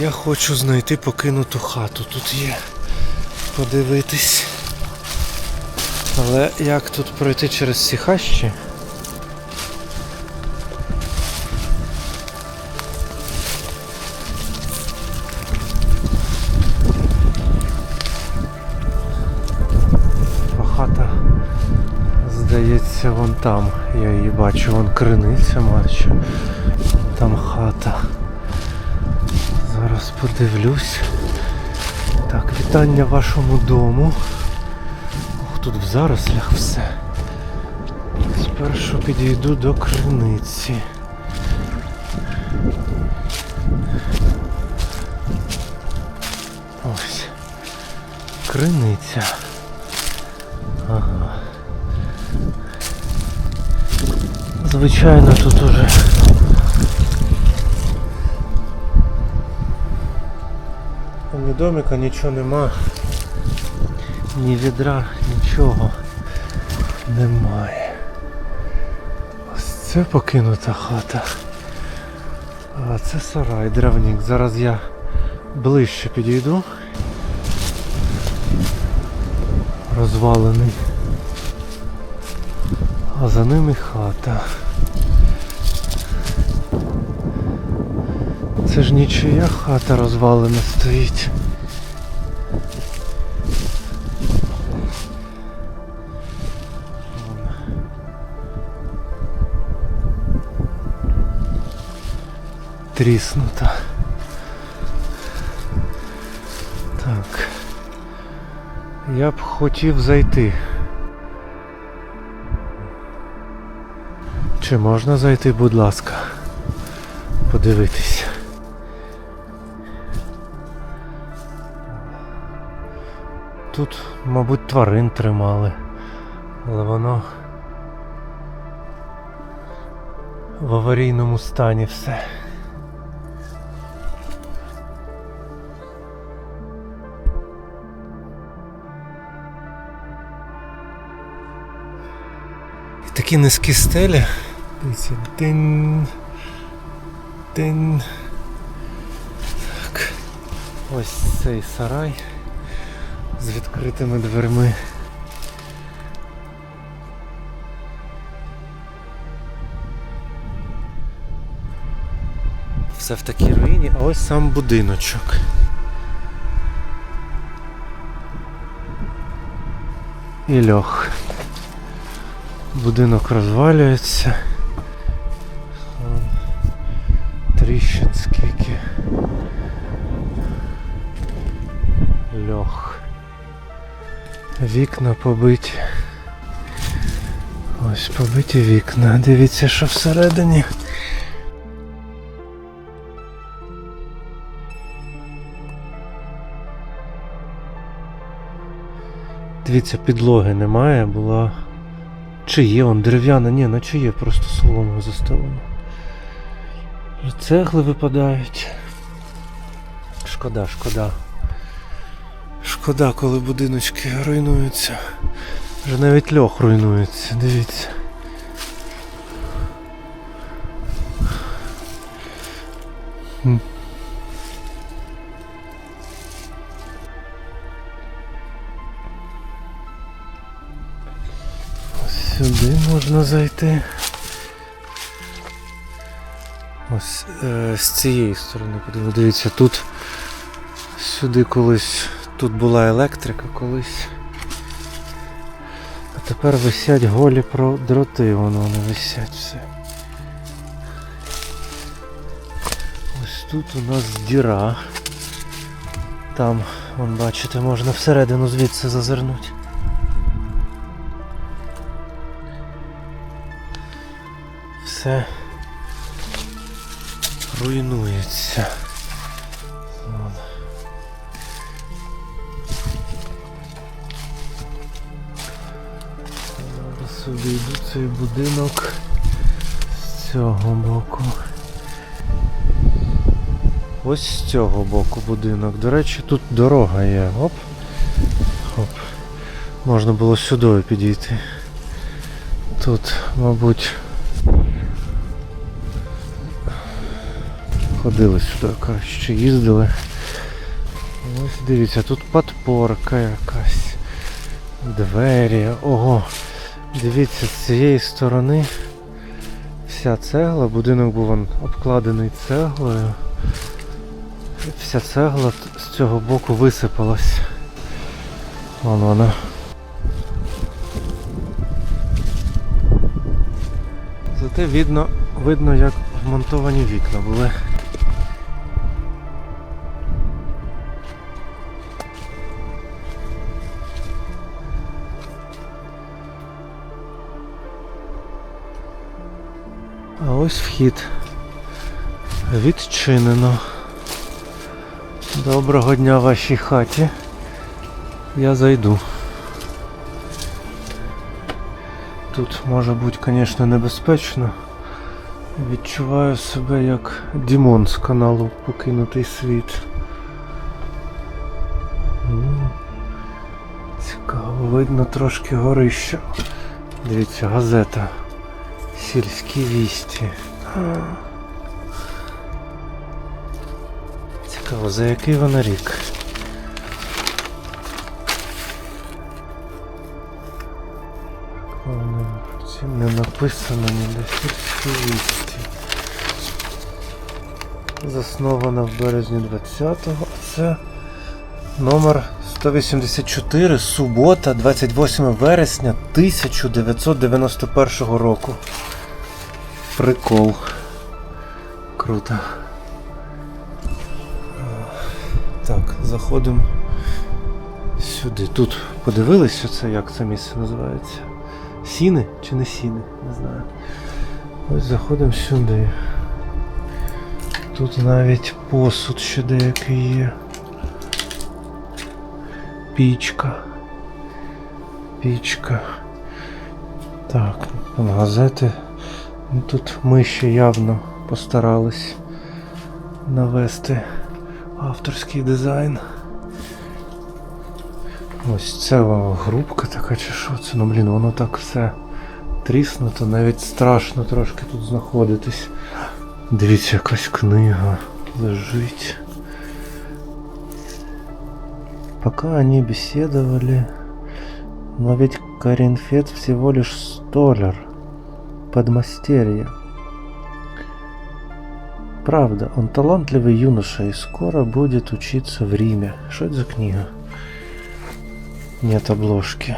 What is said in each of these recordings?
Я хочу знайти покинуту хату. Тут є. Подивитись. Але як тут пройти через ці хащі? А Хата, здається, вон там. Я її бачу, вон криниця бачу. Там хата. Зараз подивлюсь. Так, вітання вашому дому. Ох, тут в зарослях все. Спершу підійду до криниці. Ось. Криниця. Ага. Звичайно, тут уже домика, нічого нема. Ні відра, нічого немає. Ось це покинута хата. А це сарай, дровник. Зараз я ближче підійду. Розвалений. А за ними хата. Це ж нічия хата розвалена стоїть. Тріснута. Так. Я б хотів зайти. Чи можна зайти, будь ласка? Подивитись. Тут, мабуть, тварин тримали, але воно в аварійному стані все. Такі низькі стелі. Дивіться, дин. Дин. Так. Ось цей сарай з відкритими дверми. Все в такій руїні, а ось сам будиночок. І льох. Будинок розвалюється. Тріщин скільки. Льох. Вікна побиті. Ось побиті вікна. Дивіться, що всередині. Дивіться, підлоги немає, була. Чи є он дерев'яна? Ні, на чи є, просто соломою застелено. Цегли випадають. Шкода, шкода. Шкода, коли будиночки руйнуються. Вже навіть льох руйнується, дивіться. М. Сюди можна зайти. Ось е, з цієї сторони подивіться, дивіться, тут сюди колись тут була електрика колись. А тепер висять голі про дроти, воно вони висять все. Ось тут у нас діра. Там, вон бачите, можна всередину звідси зазирнути. Все руйнується. Зараз обійду цей будинок з цього боку. Ось з цього боку будинок. До речі, тут дорога є. Оп. Оп. Можна було сюди підійти. Тут, мабуть, ходили сюди, краще їздили. Ось дивіться, тут подпорка якась. Двері. Ого. Дивіться, з цієї сторони вся цегла, будинок був он обкладений цеглою. Вся цегла з цього боку висипалась. Вон вона. Зате видно, видно, як вмонтовані вікна були. Ось вхід. Відчинено. Доброго дня вашій хаті. Я зайду. Тут може бути, звісно, небезпечно. Відчуваю себе як Дімон з каналу Покинутий світ. Цікаво, видно трошки горища. Дивіться, газета. Сільські вісті. Цікаво, за який вона рік? Ці не написано ніде сільські вісті. Заснована в березні 20-го. а Це номер 184, субота, 28 вересня 1991 року. Прикол. Круто. Так, заходимо сюди. Тут подивилися це, як це місце називається? Сіни чи не сіни? Не знаю. Ось заходимо сюди. Тут навіть посуд ще деякий є. Пічка. Пічка. Так, газети. Тут ми ще явно постарались навести авторський дизайн. Ось о, грубка така чи що це? Ну блін, воно так все тріснуто, навіть страшно трошки тут знаходитись. Дивіться, якась книга лежить. Пока они беседовали, но ведь Коринфет всего лишь столяр, подмастерье. Правда, он талантливый юноша и скоро будет учиться в Риме. Что это за книга? Нет обложки.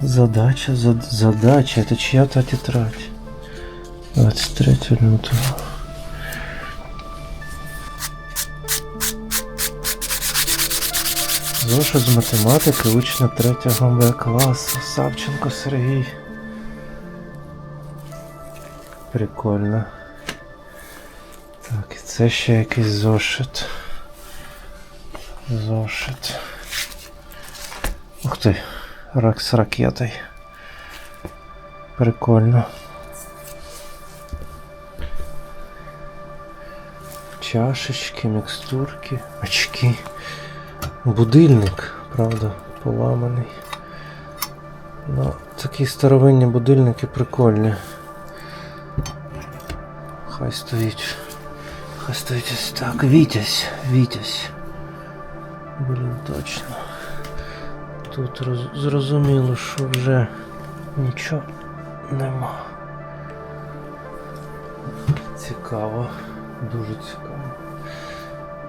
Задача, зад- задача, это чья-то тетрадь. 23 лютого. Зошит з математики учня 3 Б класу. Савченко Сергій. Прикольно. Так, і це ще якийсь зошит. Зошит. Ух ти, рак з ракетою. Прикольно. Чашечки, мікстурки, очки. Будильник, правда, поламаний. Ну, такі старовинні будильники прикольні. Хай стоїть. Хай стоїть ось так. Вітязь, Вітязь. Блін, точно. Тут роз- зрозуміло, що вже нічого нема. Цікаво, дуже цікаво.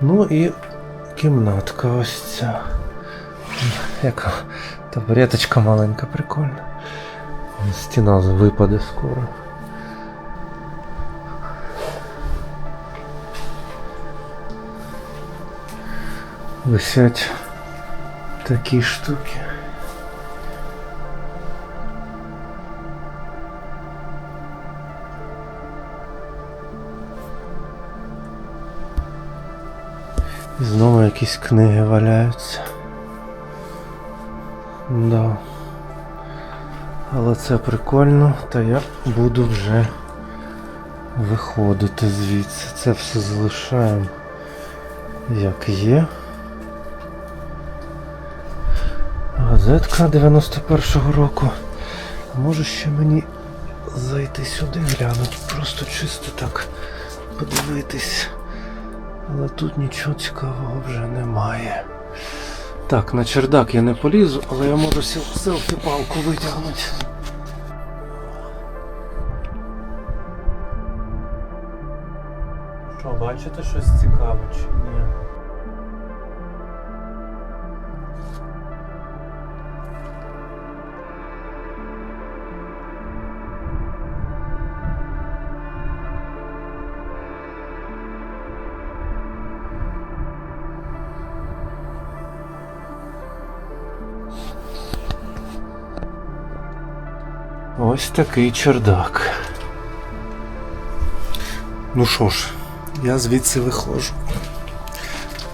Ну і кімнатка ось ця. Яка табуреточка маленька, прикольна. Стіна випаде скоро. Висять такі штуки. Якісь книги валяються. Да. Але це прикольно, та я буду вже виходити звідси. Це все залишаємо як є. Газетка 91-го року. Може ще мені зайти сюди глянути, просто чисто так подивитись. Але тут нічого цікавого вже немає. Так, на чердак я не полізу, але я можу сел- селфі-палку витягнути. Що, бачите щось цікаве чи ні? Ось такий чердак. Ну що ж, я звідси виходжу.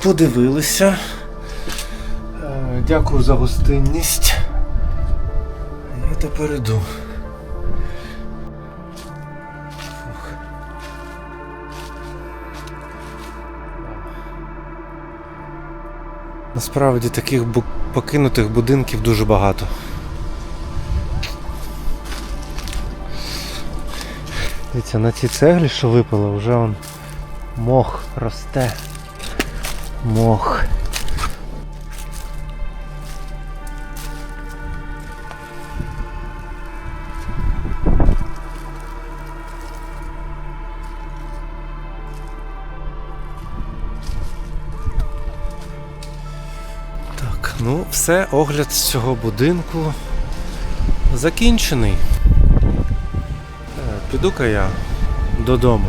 Подивилися. Е, Дякую за гостинність. Я тепер іду. Насправді таких покинутих будинків дуже багато. Дивіться, на цій цеглі, що випало, вже он мох росте. Мох. Так, ну все, огляд цього будинку закінчений. Піду-ка я додому.